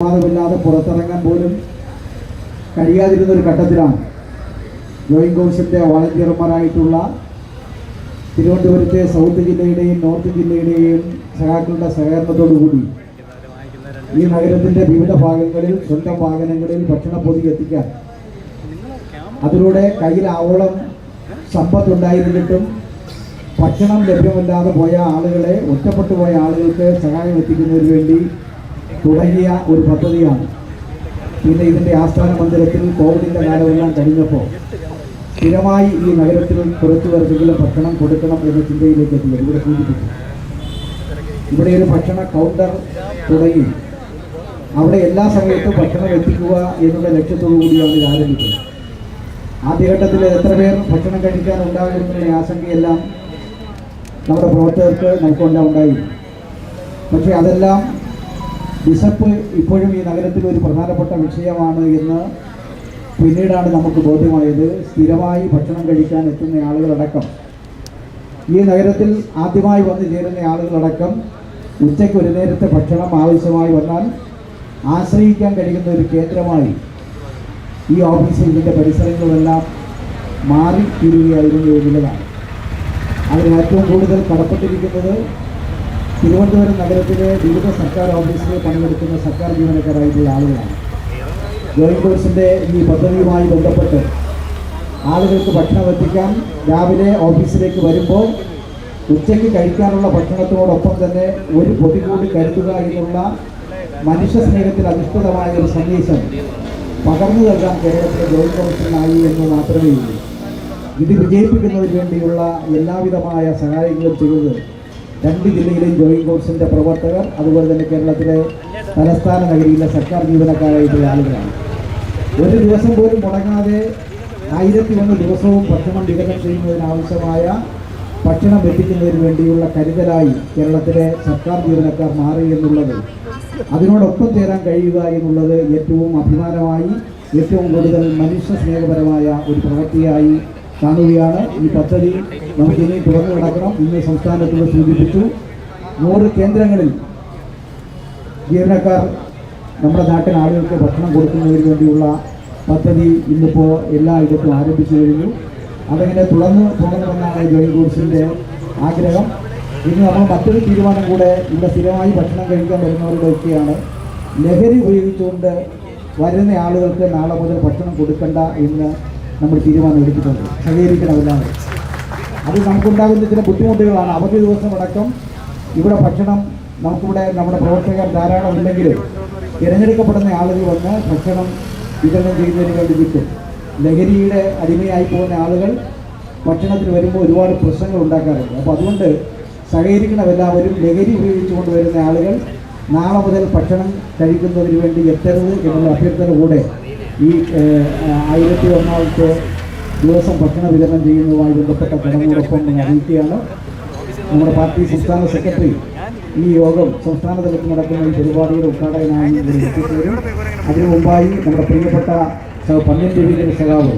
അനുവാദമില്ലാതെ പുറത്തിറങ്ങാൻ പോലും കഴിയാതിരുന്ന ഒരു ഘട്ടത്തിലാണ് ജോയിൻ കോഴ്സിന്റെ വളണ്ടിയർമാരായിട്ടുള്ള തിരുവനന്തപുരത്തെ സൗത്ത് ജില്ലയുടെയും നോർത്ത് ജില്ലയുടെയും സഹാക്കളുടെ സഹകരണത്തോടുകൂടി ഈ നഗരത്തിന്റെ വിവിധ ഭാഗങ്ങളിൽ സ്വന്തം വാഹനങ്ങളിൽ ഭക്ഷണപ്പൊതി എത്തിക്കാൻ അതിലൂടെ കയ്യിൽ ആവോളം സമ്പത്തുണ്ടായിരുന്നിട്ടും ഭക്ഷണം ലഭ്യമല്ലാതെ പോയ ആളുകളെ ഒറ്റപ്പെട്ടു പോയ ആളുകൾക്ക് സഹായം എത്തിക്കുന്നതിന് വേണ്ടി തുടങ്ങിയ ഒരു പദ്ധതിയാണ്. പിന്നെ ഇതിന്റെ ആസ്ഥാന മന്ദിരത്തിൽ കോവിഡിന്റെ കാലമെല്ലാം കഴിഞ്ഞപ്പോൾ സ്ഥിരമായി ഈ നഗരത്തിൽ കുറച്ചു പേർക്കെങ്കിലും ഭക്ഷണം കൊടുക്കണം എന്ന ചിന്തയിലേക്ക് എത്തിയത് ഇവിടെ സൂചിപ്പിച്ചു. ഇവിടെ ഒരു ഭക്ഷണ കൗണ്ടർ തുടങ്ങി. അവിടെ എല്ലാ സമയത്തും ഭക്ഷണം എത്തിക്കുക എന്നുള്ള ലക്ഷ്യത്തോടു കൂടിയാണ് ഇത് ആരംഭിച്ചത്. ആദ്യഘട്ടത്തിൽ എത്ര പേർ ഭക്ഷണം കഴിക്കാൻ ഉണ്ടാകുമെന്നുള്ള ആശങ്കയെല്ലാം നമ്മുടെ പ്രവർത്തകർക്ക് ഉണ്ടായിരുന്നു പക്ഷേ അതെല്ലാം വിശപ്പ് ഇപ്പോഴും ഈ നഗരത്തിൽ ഒരു പ്രധാനപ്പെട്ട വിഷയമാണ് എന്ന് പിന്നീടാണ് നമുക്ക് ബോധ്യമായത്. സ്ഥിരമായി ഭക്ഷണം കഴിക്കാൻ എത്തുന്ന ആളുകളടക്കം. ഈ നഗരത്തിൽ ആദ്യമായി വന്നു ചേരുന്ന ആളുകളടക്കം ഉച്ചയ്ക്ക് ഒരു നേരത്തെ ഭക്ഷണം ആവശ്യമായി വന്നാൽ ആശ്രയിക്കാൻ കഴിയുന്ന ഒരു കേന്ദ്രമായി ഈ ഓഫീസിൽ ഇതിന്റെ പരിസരങ്ങളെല്ലാം മാറി തീരുകയായിരുന്നു എന്നുള്ളതാണ് ഏറ്റവും കൂടുതൽ കടപ്പെട്ടിരിക്കുന്നത് തിരുവനന്തപുരം നഗരത്തിലെ വിവിധ സർക്കാർ ഓഫീസുകളിൽ പണിയെടുക്കുന്ന സർക്കാർ ജീവനക്കാരായിട്ടുള്ള ആളുകളാണ്. ജോയിൻ കോഴ്സിന്റെ ഈ പദ്ധതിയുമായി ബന്ധപ്പെട്ട് ആളുകൾക്ക് ഭക്ഷണം എത്തിക്കാൻ രാവിലെ ഓഫീസിലേക്ക് വരുമ്പോൾ ഉച്ചയ്ക്ക് കഴിക്കാനുള്ള ഭക്ഷണത്തോടൊപ്പം തന്നെ ഒരു പൊതി കൂടി കരുതുക എന്നുള്ള മനുഷ്യ സ്നേഹത്തിൽ അധിഷ്ഠിതമായ ഒരു സന്ദേശം പകർന്നു നൽകാൻ കേരളത്തിലെ ജോയിൻ കൗൺസിലിനായി എന്ന് മാത്രമേ ഉള്ളൂ. ഇത് വിജയിപ്പിക്കുന്നതിന് വേണ്ടിയുള്ള എല്ലാവിധമായ സഹായങ്ങളും ചെയ്തത് രണ്ട് ജില്ലയിലെ ജോയിൻ കോഴ്സിന്റെ പ്രവർത്തകർ അതുപോലെ തന്നെ കേരളത്തിലെ തലസ്ഥാന നഗരിയിലെ സർക്കാർ ജീവനക്കാരായിട്ടുള്ള ആളുകളാണ്. ഒരു ദിവസം പോലും മുടങ്ങാതെ ആയിരത്തി ഒന്ന് ദിവസവും ഭക്ഷണം വിതരണം ചെയ്യുന്നതിനാവശ്യമായ ഭക്ഷണം എത്തിക്കുന്നതിന് വേണ്ടിയുള്ള കരുതലായി കേരളത്തിലെ സർക്കാർ ജീവനക്കാർ മാറി എന്നുള്ളത്. അതിനോടൊപ്പം ചേരാൻ കഴിയുക എന്നുള്ളത് ഏറ്റവും അഭിമാനമായി ഏറ്റവും കൂടുതൽ മനുഷ്യ സ്നേഹപരമായ ഒരു പ്രവൃത്തിയായി കാണുകയാണ്. ഈ പദ്ധതി നമുക്കിനി തുറന്നു കിടക്കണം ഇന്ന് സംസ്ഥാനത്ത് സൂചിപ്പിച്ചു. നൂറ് കേന്ദ്രങ്ങളിൽ ജീവനക്കാർ നമ്മുടെ നാട്ടിൽ ആളുകൾക്ക് ഭക്ഷണം കൊടുക്കുന്നതിന് വേണ്ടിയുള്ള പദ്ധതി ഇന്നിപ്പോൾ എല്ലായിടത്തും ആരംഭിച്ചു കഴിഞ്ഞു. അതങ്ങനെ തുടർന്ന് തുടങ്ങണമെന്നാണ് ജോയിൻ കോഴ്സിന്റെ ആഗ്രഹം. ഇനി നമ്മൾ മറ്റൊരു തീരുമാനം കൂടെ ഇവിടെ സ്ഥിരമായി ഭക്ഷണം കഴിക്കാൻ വരുന്നവരുടെയൊക്കെയാണ് ലഹരി ഉപയോഗിച്ചുകൊണ്ട് വരുന്ന ആളുകൾക്ക് നാളെ മുതൽ ഭക്ഷണം കൊടുക്കണ്ട എന്ന് നമ്മൾ തീരുമാനം എടുത്തിട്ടുണ്ട്. സഹകരിക്കണമെന്നാണ് അത് നമുക്കുണ്ടാകുന്ന ചില ബുദ്ധിമുട്ടുകളാണ്. അവധി ദിവസം അടക്കം ഇവിടെ ഭക്ഷണം നമുക്കിവിടെ നമ്മുടെ പ്രവർത്തകർ ധാരാളം ഉണ്ടെങ്കിലും തിരഞ്ഞെടുക്കപ്പെടുന്ന ആളുകൾ വന്ന് ഭക്ഷണം വിതരണം ചെയ്യുന്നതിന് വേണ്ടി വിൽക്കും ലഹരിയുടെ അടിമയായി പോകുന്ന ആളുകൾ ഭക്ഷണത്തിന് വരുമ്പോൾ ഒരുപാട് പ്രശ്നങ്ങൾ ഉണ്ടാക്കാറുണ്ട്. അപ്പോൾ അതുകൊണ്ട് സഹകരിക്കണമെല്ലാവരും ലഹരി ഉപയോഗിച്ചുകൊണ്ട് വരുന്ന ആളുകൾ നാളെ മുതൽ ഭക്ഷണം കഴിക്കുന്നതിന് വേണ്ടി എത്തരുത് എന്നുള്ള അഭ്യർത്ഥന കൂടെ ഈ ആയിരത്തി ഒന്നാമത്തെ ദിവസം ഭക്ഷണ വിതരണം ചെയ്യുന്നതുമായി ബന്ധപ്പെട്ട ചടങ്ങോടൊപ്പം ഞാൻ അറിയിക്കുകയാണ് നമ്മുടെ പാർട്ടി സംസ്ഥാന സെക്രട്ടറി ഈ യോഗം സംസ്ഥാന തലത്തിൽ നടക്കുന്ന ഈ പരിപാടിയുടെ ഉദ്ഘാടകനായി അതിനു മുമ്പായി നമ്മുടെ പ്രിയപ്പെട്ട സഹ പന്നൻ രവീന്ദ്രൻ സഖാവ്